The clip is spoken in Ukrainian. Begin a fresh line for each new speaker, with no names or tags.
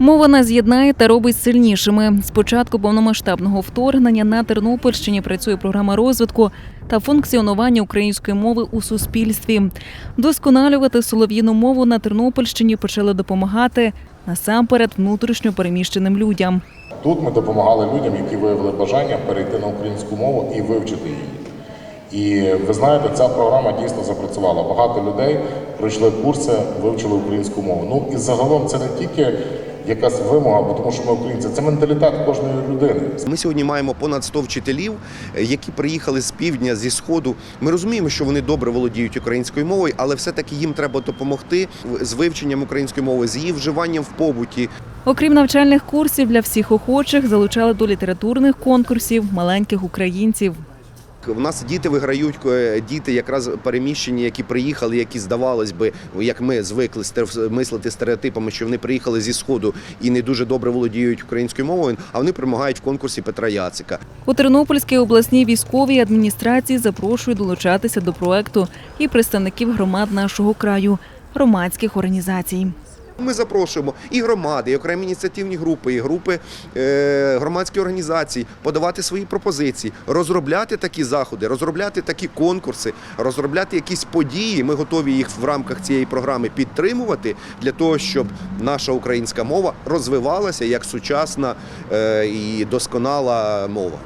Мова нас єднає та робить сильнішими. З початку повномасштабного вторгнення на Тернопільщині працює програма розвитку та функціонування української мови у суспільстві. Досконалювати солов'їну мову на Тернопільщині почали допомагати насамперед внутрішньо переміщеним людям.
Тут ми допомагали людям, які виявили бажання перейти на українську мову і вивчити її. І ви знаєте, ця програма дійсно запрацювала. Багато людей пройшли курси, вивчили українську мову. Ну і загалом це не тільки якась вимога, бо тому що ми українці, це менталітет кожної людини.
Ми сьогодні маємо понад 100 вчителів, е, які приїхали з півдня, зі сходу. Ми розуміємо, що вони добре володіють українською мовою, але все-таки їм треба допомогти з вивченням української мови, з її вживанням в побуті.
Окрім навчальних курсів для всіх охочих, залучали до літературних конкурсів маленьких українців.
У нас діти виграють, е, діти якраз переміщені, які приїхали, які здавалось би, як ми звикли мислити стереотипами, що вони приїхали зі сходу і не дуже добре володіють українською мовою, а вони перемагають в конкурсі Петра Яцика.
У Тернопільській обласній військовій адміністрації запрошують долучатися до проекту і представників громад нашого краю, громадських організацій.
Ми запрошуємо і громади, і окремі ініціативні групи, і групи е, громадські організації подавати свої пропозиції, розробляти такі заходи, розробляти такі конкурси, розробляти якісь події. Ми готові їх в рамках цієї програми підтримувати для того, щоб наша українська мова розвивалася як сучасна е, і досконала мова.